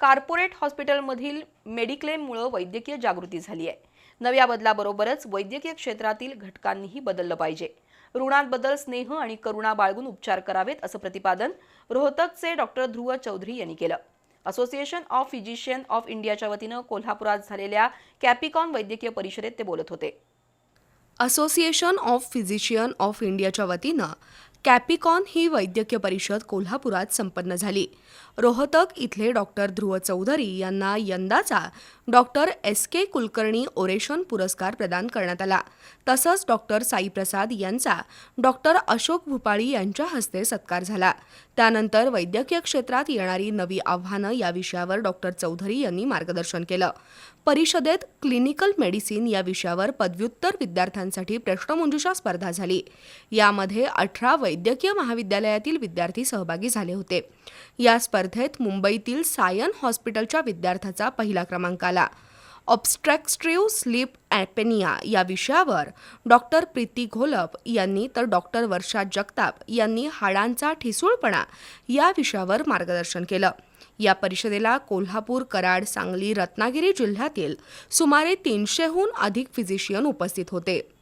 Corporate हॉस्पिटलमधील मेडिक्लेममुळं वैद्यकीय जागृती झाली आहे. नव्या बदलाबरोबरच वैद्यकीय क्षेत्रातील घटकांनीही बदललं पाहिजे. रुग्णांबद्दल स्नेह आणि करुणा बाळगून उपचार करावेत असं प्रतिपादन रोहतकचे डॉक्टर ध्रुव चौधरी यांनी केलं. असोसिएशन ऑफ फिजिशियन ऑफ इंडियाच्या वतीनं कोल्हापुरात झालेल्या कॅपिकॉन वैद्यकीय परिषदेत ते बोलत होते. असोसिएशन ऑफ फिजिशियन ऑफ इंडियाच्या वतीनं कॅपिकॉन ही वैद्यकीय परिषद कोल्हापुरात संपन्न झाली. रोहतक इथले डॉक्टर ध्रुव चौधरी यांना यंदाचा doctor S. K. Kulkarni oration पुरस्कार प्रदान करण्यात आला. तसंच डॉक्टर साईप्रसाद यांचा डॉक्टर अशोक भुपाळी यांच्या हस्ते सत्कार झाला. त्यानंतर वैद्यकीय क्षेत्रात येणारी नवी आव्हानं या विषयावर डॉक्टर चौधरी यांनी मार्गदर्शन केलं. परिषदेत क्लिनिकल मेडिसिन या विषयावर पदव्युत्तर विद्यार्थ्यांसाठी प्रश्नमंजुषा स्पर्धा झाली. यामध्ये अठरा वैद्यकीय महाविद्यालयातील विद्यार्थी सहभागी झाले होते. या स्पर्धेत मुंबईतील सायन हॉस्पिटलच्या विद्यार्थ्याचा पहिला क्रमांक आला. ऑब्स्ट्रॅक्स्ट्रिव्ह स्लीप ॲपेनिया या विषयावर डॉक्टर प्रीती घोलप यांनी तर डॉक्टर वर्षा जगताप यांनी हाडांचा ठिसूळपणा या विषयावर मार्गदर्शन केलं. या परिषदेला कोल्हापूर कराड सांगली रत्नागिरी जिल्ह्यातील सुमारे तीनशेहून अधिक फिजिशियन उपस्थित होते.